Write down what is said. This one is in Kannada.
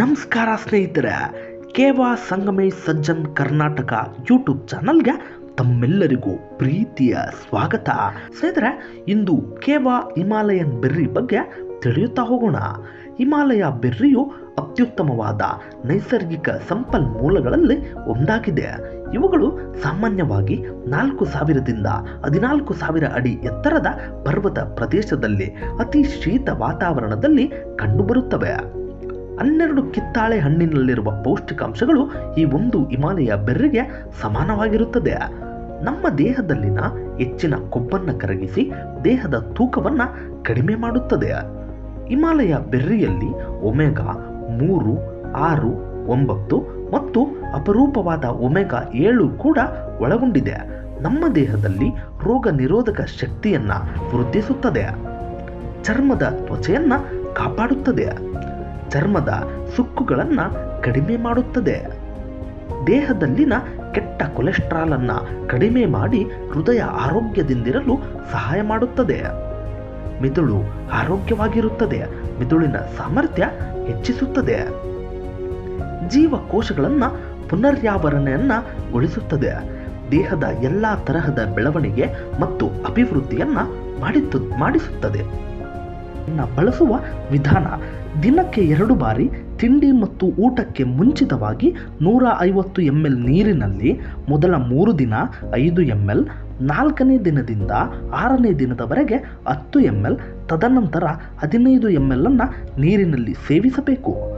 ನಮಸ್ಕಾರ ಸ್ನೇಹಿತರೆ, ಕೇವಾ ಸಂಗಮೇಶ್ ಸಜ್ಜನ್ ಕರ್ನಾಟಕ ಯೂಟ್ಯೂಬ್ ಚಾನಲ್ಗೆ ತಮ್ಮೆಲ್ಲರಿಗೂ ಪ್ರೀತಿಯ ಸ್ವಾಗತ. ಸ್ನೇಹಿತರೆ, ಇಂದು ಕೇವಾ ಹಿಮಾಲಯನ್ ಬೆರ್ರಿ ಬಗ್ಗೆ ತಿಳಿಯುತ್ತಾ ಹೋಗೋಣ. ಹಿಮಾಲಯ ಬೆರ್ರಿಯು ಅತ್ಯುತ್ತಮವಾದ ನೈಸರ್ಗಿಕ ಸಂಪನ್ಮೂಲಗಳಲ್ಲಿ ಒಂದಾಗಿದೆ. ಇವುಗಳು ಸಾಮಾನ್ಯವಾಗಿ ನಾಲ್ಕು ಸಾವಿರದಿಂದ ಹದಿನಾಲ್ಕು ಸಾವಿರ ಅಡಿ ಎತ್ತರದ ಪರ್ವತ ಪ್ರದೇಶದಲ್ಲಿ ಅತಿ ಶೀತ ವಾತಾವರಣದಲ್ಲಿ ಕಂಡುಬರುತ್ತವೆ. ಹನ್ನೆರಡು ಕಿತ್ತಾಳೆ ಹಣ್ಣಿನಲ್ಲಿರುವ ಪೌಷ್ಟಿಕಾಂಶಗಳು ಈ ಒಂದು ಹಿಮಾಲಯ ಬೆರ್ರಿಗೆ ಸಮಾನವಾಗಿರುತ್ತದೆ. ನಮ್ಮ ದೇಹದಲ್ಲಿನ ಹೆಚ್ಚಿನ ಕೊಬ್ಬನ್ನು ಕರಗಿಸಿ ದೇಹದ ತೂಕವನ್ನು ಕಡಿಮೆ ಮಾಡುತ್ತದೆ. ಹಿಮಾಲಯ ಬೆರ್ರಿಯಲ್ಲಿ ಒಮೆಗಾ ಮೂರು, ಆರು, ಒಂಬತ್ತು ಮತ್ತು ಅಪರೂಪವಾದ ಒಮೆಗಾ ಏಳು ಕೂಡ ಒಳಗೊಂಡಿದೆ. ನಮ್ಮ ದೇಹದಲ್ಲಿ ರೋಗ ನಿರೋಧಕ ಶಕ್ತಿಯನ್ನು ವೃದ್ಧಿಸುತ್ತದೆ. ಚರ್ಮದ ತ್ವಚೆಯನ್ನು ಕಾಪಾಡುತ್ತದೆ. ಚರ್ಮದ ಸುಕ್ಕುಗಳನ್ನು ಕಡಿಮೆ ಮಾಡುತ್ತದೆ. ದೇಹದಲ್ಲಿನ ಕೆಟ್ಟ ಕೊಲೆಸ್ಟ್ರಾಲ್ ಅನ್ನ ಕಡಿಮೆ ಮಾಡಿ ಹೃದಯ ಆರೋಗ್ಯದಿಂದಿರಲು ಸಹಾಯ ಮಾಡುತ್ತದೆ. ಮಿದುಳು ಆರೋಗ್ಯವಾಗಿರುತ್ತದೆ. ಮಿದುಳಿನ ಸಾಮರ್ಥ್ಯ ಹೆಚ್ಚಿಸುತ್ತದೆ. ಜೀವಕೋಶಗಳನ್ನು ಪುನರ್ಯಾವರಣೆಯನ್ನಗೊಳಿಸುತ್ತದೆ ದೇಹದ ಎಲ್ಲ ತರಹದ ಬೆಳವಣಿಗೆ ಮತ್ತು ಅಭಿವೃದ್ಧಿಯನ್ನು ಮಾಡಿದ್ದು ಮಾಡಿಸುತ್ತದೆ. ಬಳಸುವ ವಿಧಾನ ದಿನಕ್ಕೆ ಎರಡು ಬಾರಿ, ತಿಂಡಿ ಮತ್ತು ಊಟಕ್ಕೆ ಮುಂಚಿತವಾಗಿ ನೂರ ಐವತ್ತು ಎಂ ಎಲ್ ನೀರಿನಲ್ಲಿ ಮೊದಲ ಮೂರು ದಿನ ಐದು ಎಂ ಎಲ್, ನಾಲ್ಕನೇ ದಿನದಿಂದ ಆರನೇ ದಿನದವರೆಗೆ ಹತ್ತು ಎಂ ಎಲ್, ತದನಂತರ ಹದಿನೈದು ಎಂ ಎಲ್ ಅನ್ನು ನೀರಿನಲ್ಲಿ ಸೇವಿಸಬೇಕು.